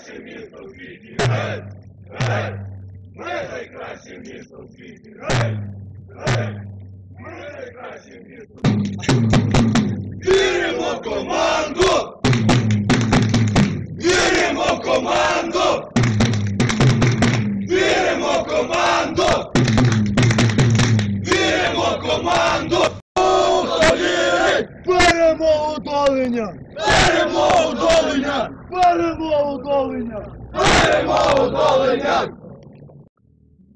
найкраще місто в світі, гей, гей, ми найкраще місто в світі, гей, гей, ми найкраще місто в світі. Віримо в команду! Перемогу долиня! Перемогу долиня! Перемогу долиня! Перемогу долиня!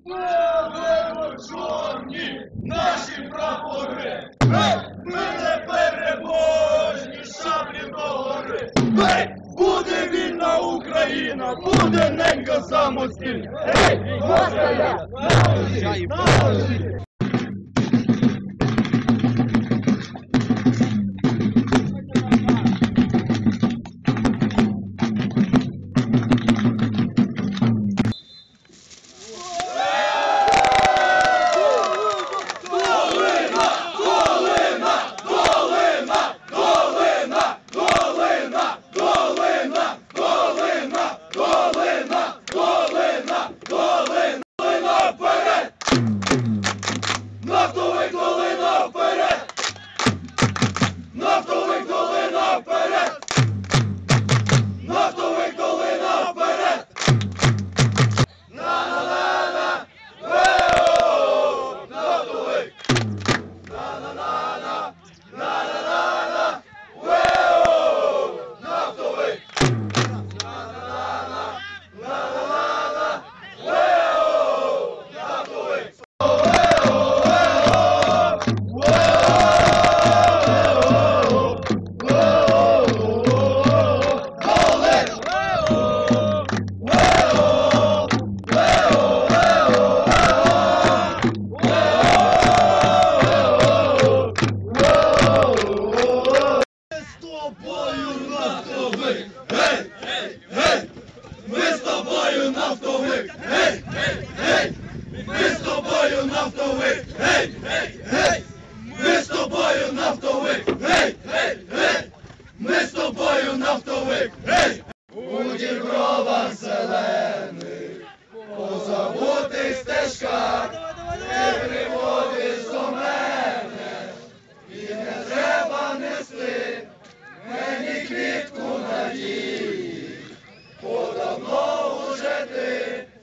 Ми чорні наші прапори! Ми не переможні шаблі догори! Буде вільна Україна! Буде ненька самостійна! Гей! Москаля! Наложі! Наложі! Нафтовик! Гей! Гей! Гей! Ми з тобою нафтовик! Гей! Гей! Гей! Ми з тобою нафтовик! Гей! Гей! Гей! Ми з тобою нафтовик! Гей! У дібровах зелених, по забутих стежках, ти приводиш до мене, і не треба нести мені квітку надії, Święty,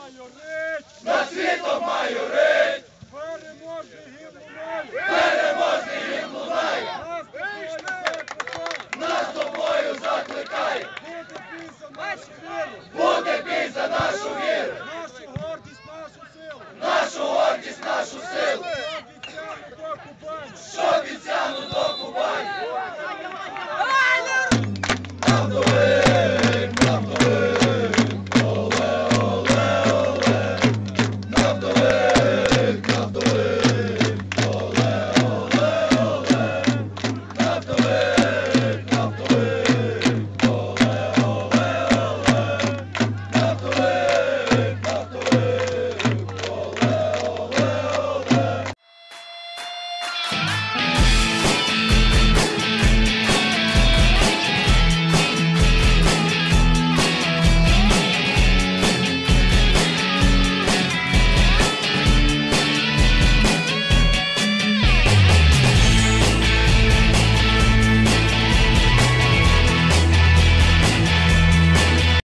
caballo rey. Más!